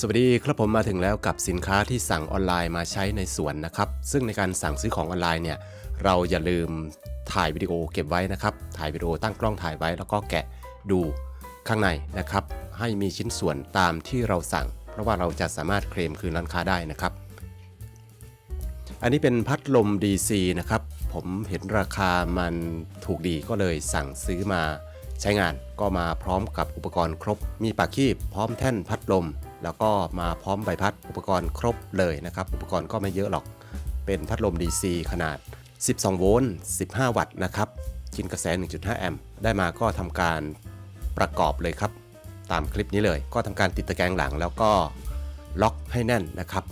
สวัสดีครับผมมาถึงแล้วกับสินค้าที่สั่งออนไลน์มาใช้ในสวนนะครับ ซึ่งในการสั่งซื้อของออนไลน์เนี่ยเราอย่าลืมถ่ายวิดีโอเก็บไว้นะครับ ถ่ายวิดีโอตั้งกล้องถ่ายไว้ แล้วก็แกะดูข้างในนะครับ ให้มีชิ้นส่วนตามที่เราสั่ง เพราะว่าเราจะสามารถเคลมคืนร้านค้าได้นะครับ อันนี้เป็นพัดลม DC นะครับ ผมเห็นราคามันถูกดีก็เลยสั่งซื้อมาใช้งานก็มาพร้อมกับอุปกรณ์ครบ มีปากคีบพร้อมแท่นพัดลม แล้วก็มาพร้อมใบพัดอุปกรณ์ครบเลยนะครับ อุปกรณ์ก็ไม่เยอะหรอก เป็นพัดลม DC ขนาด 12 โวลต์ 15 วัตต์นะครับ กินกระแส 1.5 แอมป์ ได้มาก็ทำการประกอบเลยครับ ตามคลิปนี้เลย ก็ทำการติดตะแกรงหลังแล้วก็ล็อกให้แน่นนะครับ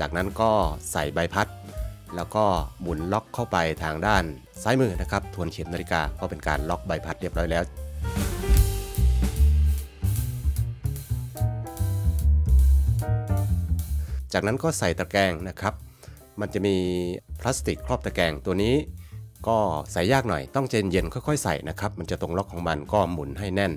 จากนั้นก็ใส่ใบพัด แล้วก็หมุนล็อกเข้าไปทางด้านซ้ายมือนะครับ ทวนเข็มนาฬิกาก็เป็นการล็อกใบพัดเรียบร้อยแล้วจากนั้นก็ใส่ตะแกรงนะครับ มันจะมีพลาสติกครอบตะแกรงตัวนี้ ก็ใส่ยากหน่อย ต้องเจนเย็นค่อยๆ ใส่นะครับ มันจะตรงล็อกของมันก็หมุนให้แน่น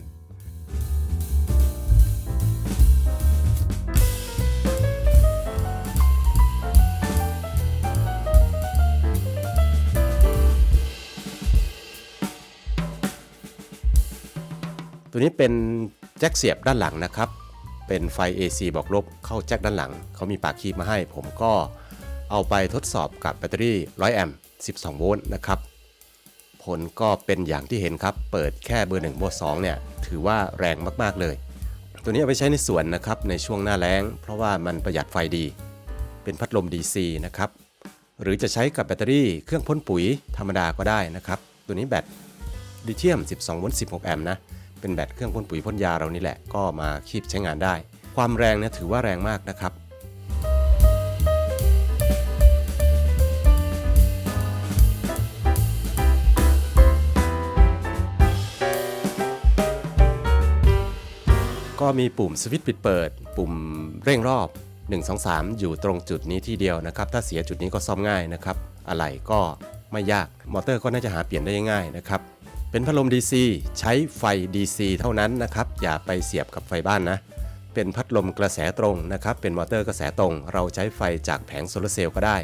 ตัวนี้เป็นแจ็คเสียบด้านหลังนะครับ เป็นไฟ AC บอกลบเข้าแจ็คด้านหลัง เขามีปากคีบมาให้ ผมก็เอาไปทดสอบกับแบตเตอรี่ 100 แอมป์ 12 โวลต์นะครับ ผลก็เป็นอย่างที่เห็นครับ เปิดแค่เบอร์1เบอร์2เนี่ย ถือว่าแรงมากๆเลย ตัวนี้เอาไปใช้ในสวนนะครับ ในช่วงหน้าแล้ง เพราะว่ามันประหยัดไฟดี เป็นพัดลม DC นะครับ หรือจะใช้กับแบตเตอรี่เครื่องพ่นปุ๋ยธรรมดาก็ได้นะครับ ตัวนี้แบตลิเธียม 12 โวลต์ 16 แอมป์นะ เป็นแบตเครื่องพ่นปุ๋ยพ่นยาเรานี่แหละก็มาคีบใช้งานได้ ความแรงเนี่ยถือว่าแรงมากนะครับก็มีปุ่มสวิตช์ปิดเปิด ปุ่มเร่งรอบ 1 2 3 อยู่ตรงจุดนี้ที่เดียวนะครับ ถ้าเสียจุดนี้ก็ซ่อมง่ายนะครับ อะไรก็ไม่ยาก มอเตอร์ก็น่าจะหาเปลี่ยนได้ง่ายนะครับ เป็นพัดลม DC ใช้ไฟ DC เท่านั้นนะครับ อย่าไปเสียบกับไฟบ้านนะ เป็นพัดลมกระแสตรงนะครับ เป็นมอเตอร์กระแสตรง เราใช้ไฟจากแผงโซลาร์เซลล์ก็ได้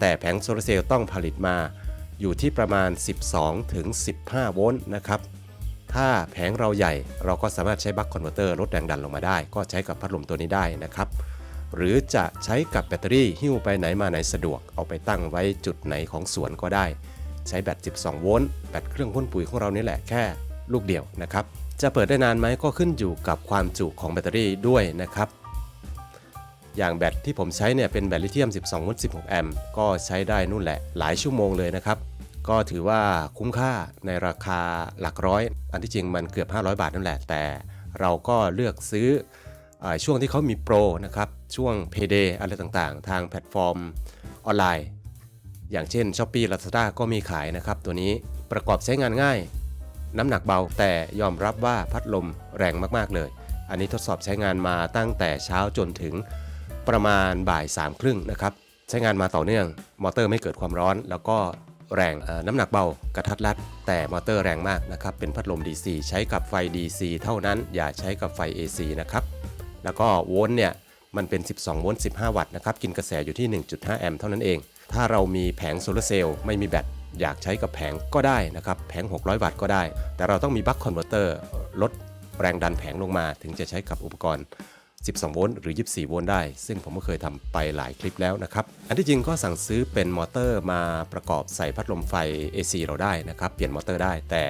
แต่แผงโซลาร์เซลล์ต้องผลิตมาอยู่ที่ประมาณ 12 ถึง 15 โวลต์นะครับ ถ้าแผงเราใหญ่เราก็สามารถใช้บัคคอนเวอร์เตอร์ลดแรงดันลงมาได้ ก็ใช้กับพัดลมตัวนี้ได้นะครับ หรือจะใช้กับแบตเตอรี่หิ้วไปไหนมาไหนสะดวก เอาไปตั้งไว้จุดไหนของสวนก็ได้ ใช้แบต 12 โวลต์ แบตเครื่องพ่นปุ๋ยของเรานี่แหละแค่ลูกเดียวนะครับ จะเปิดได้นานไหมก็ขึ้นอยู่กับความจุของแบตเตอรี่ด้วยนะครับ อย่างแบตที่ผมใช้เนี่ยเป็นแบตลิเธียม 12 โวลต์ 16 แอมป์ ก็ใช้ได้นู่นแหละหลายชั่วโมงเลยนะครับ ก็ถือว่าคุ้มค่าในราคาหลักร้อย อันที่จริงมันเกือบ 500 บาทนั่นแหละ แต่เราก็เลือกซื้อช่วงที่เขามีโปรนะครับ ช่วง Payday อะไรต่างๆ ทางแพลตฟอร์มออนไลน์ อย่างเช่น s h อ p e e Lazada ก็มีขายนะครับตัวนี้ประกอบใช้งานง่าย น้ำหนักเบาแต่ยอมรับว่าพัดลมแรงมากๆเลย อันนี้ทดสอบใช้งานมาตั้งแต่เช้าจนถึงประมาณบ่าย3ามครึ่งนะครับใช้งานมาต่อเนื่อง มอเตอร์ไม่เกิดความร้อน แล้วก็แรงน้ำหนักเบากระทัดรัด แต่มอเตอร์แรงมากนะครับเป็นพัดลม DC ใช้กับไฟ DC เท่านั้นอย่าใช้กับไฟ AC นะครับแล้วก็โวลต์เนี่ยมันเป็น 12 โวลต์ 15 วัตต์นะครับ กินกระแสอยู่ที่ 1.5 แอมป์เท่านั้นเอง ถ้าเรามีแผงโซลาร์เซลล์ไม่มีแบตอยากใช้กับแผงก็ได้นะครับ แผง 600 วัตต์ก็ได้ แต่เราต้องมีบัคคอนเวอร์เตอร์ลดแรงดันแผงลงมา ถึงจะใช้กับอุปกรณ์ 12 โวลต์หรือ 24 โวลต์ได้ ซึ่งผมก็เคยทำไปหลายคลิปแล้วนะครับ อันที่จริงก็สั่งซื้อเป็นมอเตอร์มาประกอบใส่พัดลมไฟ AC เราได้นะครับ เปลี่ยนมอเตอร์ได้ แต่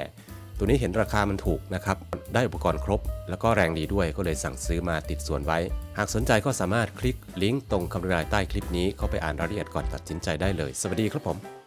ตัวนี้เห็นราคามันถูกนะครับ ได้อุปกรณ์ครบ แล้วก็แรงดีด้วยก็เลยสั่งซื้อมาติดส่วนไว้ หากสนใจก็สามารถคลิกลิงก์ตรงคำบรรยายใต้คลิปนี้เข้าไปอ่านรายละเอียดก่อนตัดสินใจได้เลย สวัสดีครับผม